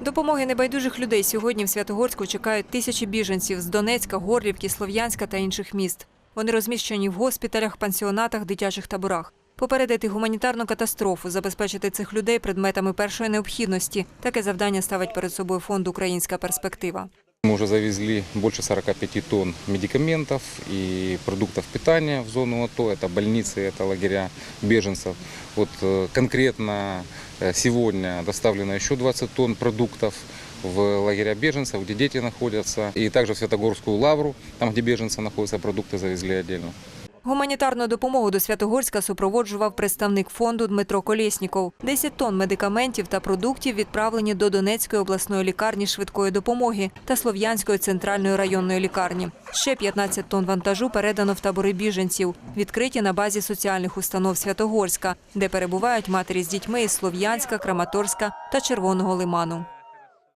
Допомоги небайдужих людей сьогодні в Святогорську чекають тисячі біженців з Донецька, Горлівки, Слов'янська та інших міст. Вони розміщені в госпіталях, пансіонатах, дитячих таборах. Попередити гуманітарну катастрофу, забезпечити цих людей предметами першої необхідності. Таке завдання ставить перед собою фонд Українська перспектива. Мы уже завезли больше 45 тонн медикаментов и продуктов питания в зону АТО. Это больницы, это лагеря беженцев. Вот э, конкретно э, сегодня доставлено еще 20 тонн продуктов в лагеря беженцев, где дети находятся. И также в Святогорскую лавру, там, где беженцы находятся, продукты завезли отдельно. Гуманітарну допомогу до Святогорська супроводжував представник фонду Дмитро Колєсніков. 10 тонн медикаментів та продуктів відправлені до Донецької обласної лікарні швидкої допомоги та Слов'янської центральної районної лікарні. Ще 15 тонн вантажу передано в табори біженців, відкриті на базі соціальних установ Святогорська, де перебувають матері з дітьми із Слов'янська, Краматорська та Червоного лиману.